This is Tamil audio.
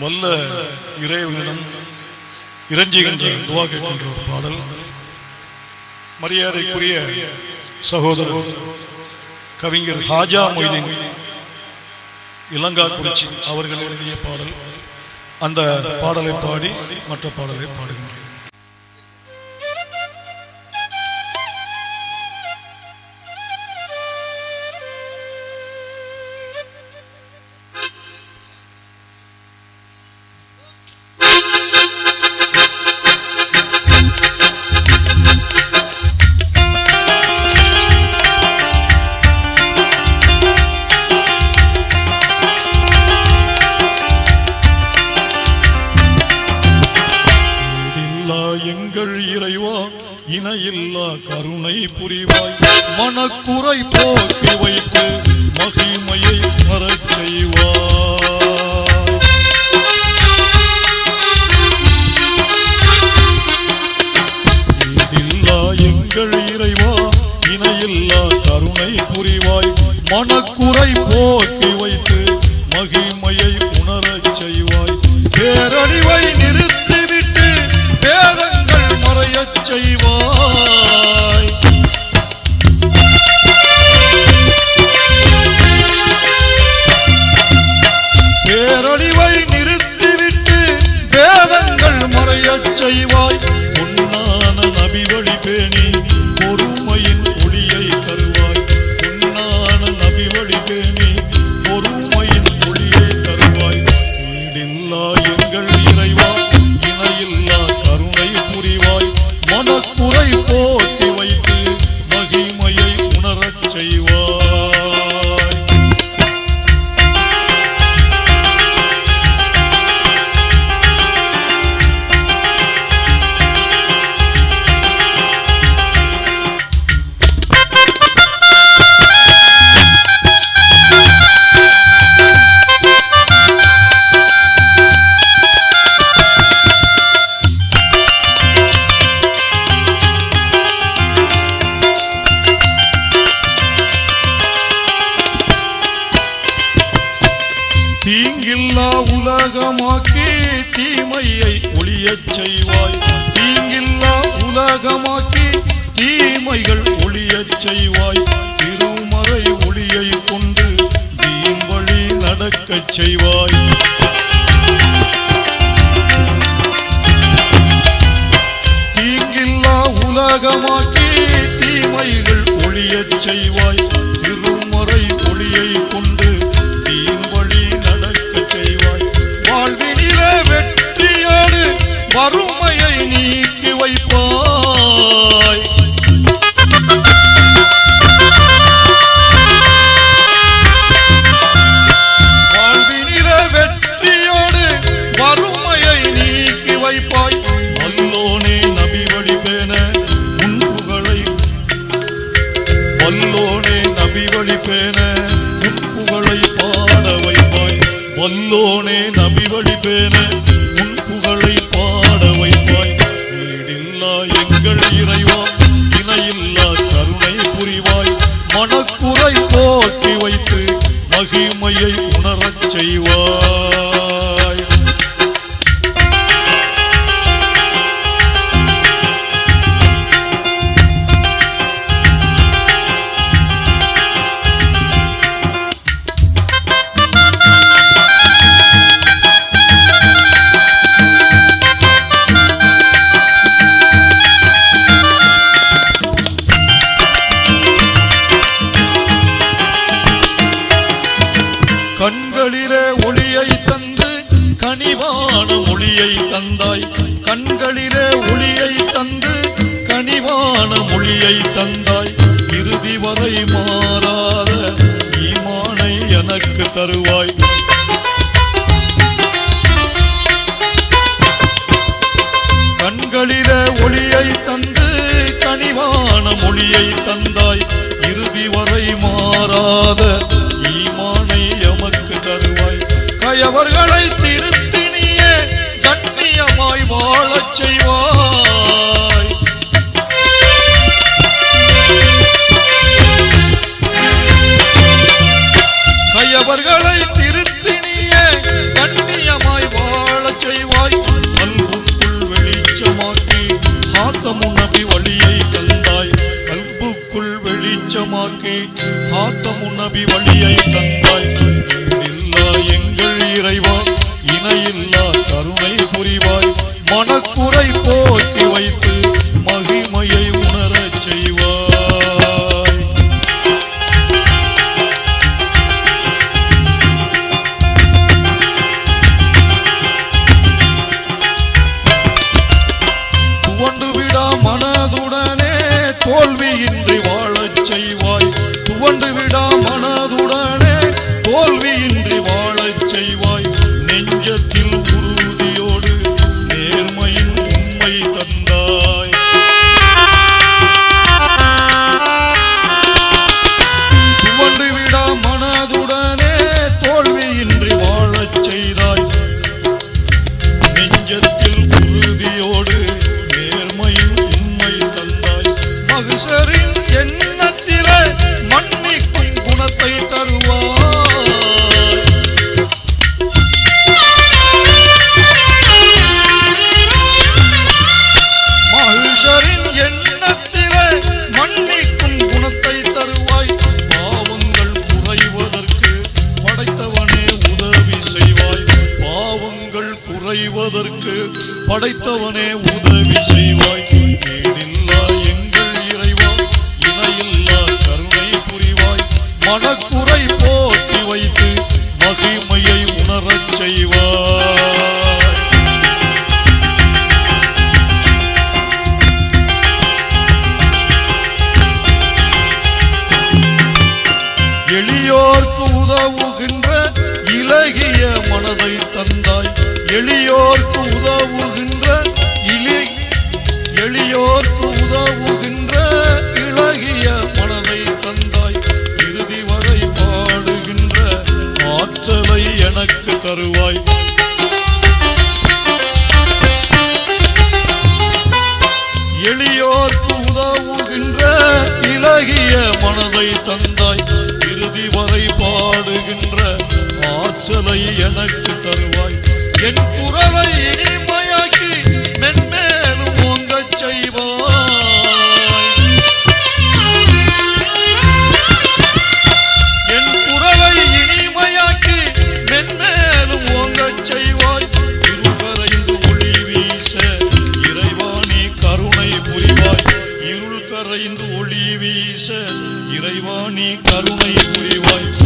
வல்ல இறைவனிடம் இறைஞ்சுகின்ற துவா கேட்கின்ற ஒரு பாடல். மரியாதைக்குரிய சகோதரர் கவிஞர் ஹாஜா மொய்தீன் இளங்காக்குறிச்சி அவர்கள் எழுதிய பாடல். அந்த பாடலை பாடி மற்ற பாடலை பாடுகின்றேன். எங்கள் இறைவா இணையில்லா கருணை புரிவாய். மனக்குறை போக்கி வைத்து மகிமையை வரச் செய்வாய் எங்கள் இறைவா இணையில்லா கருணை புரிவாய். மனக்குறை போக்கி வைத்து உலகமாக்கி தீமையை ஒளியச் செய்வாய். தீங்கில்லா உலகமாக்கி தீமைகள் ஒளியச் செய்வாய். திருமறை ஒளியை கொண்டு தீன் வழி நடக்கச் செய்வாய். தீங்கில்லா உலகமாக்கி தீமைகள் ஒளியச் செய்வாய். உன்புகளை வல்லோனே நபி வழிபேன. உன் புகழை பாட வைப்பாய் வல்லோனே நபி வழிபேன. உன் புகழை பாட வைப்பாய் வீடில்லா எங்கள் இறைவா இணையில்லா கருணை புரிவாய். மனக்குறை போக்கி வைத்து மகிமையை உணரச் செய்வாய். கண்களிலே ஒளியை தந்து கனிவான மொழியை தந்தாய். கண்களிலே ஒளியை தந்து கனிவான மொழியை தந்தாய். இறுதி வரை மாறாத ஈமானை எனக்கு தருவாய். கண்களிலே ஒளியை தந்து கனிவான மொழியை தந்தாய். இறுதி வரை மாறாத தருவாய். கயவர்களை திருத்தினிய கண்ணியமாய் வாழச் செய்வாய். கயவர்களை திருத்தினிய கண்ணியமாய் வாழச் செய்வாய். அன்புக்குள் வெளிச்சமாக்கி ஆத்தமுன் நபி வழியை தந்தாய். அன்புக்குள் வெளிச்சமாக்கி ஆத்தமுன் நபி வழியை தந்தாய். போற்றி வைத்து மகிமையை குறைவதற்கு படைத்தவனே உதவி செய்வாய். கேடில்லா எங்கள் இறைவா இணையில்லா கருணை புரிவாய். மனக்குறை போக்கி வைத்து மகிமையை உணரச் செய்வாய். எளியோர்க்கு உதவுகின்ற இலி எளியோர்க்கு உதவுகின்ற இளகிய மனதை தந்தாய். இறுதி வரை பாடுகின்ற ஆற்றலை எனக்கு தருவாய். எளியோர்க்கு உதவுகின்ற இலகிய மனதை தந்தாய். இறுதி வரை பாடுகின்ற ஆற்றலை எனக்கு தருவாய். என் குரலை இனிமையாக்கி மென்மேலும் ஓங்கச் செய்வாய். என் குரலை இனிமையாக்கி மென்மேலும் ஓங்கச் செய்வாய். இருகரைந்து ஒளி வீச இறைவாணி கருணை புரிவாய். இருள் கரைந்து ஒளி வீச இறைவாணி கருணை புரிவாய்.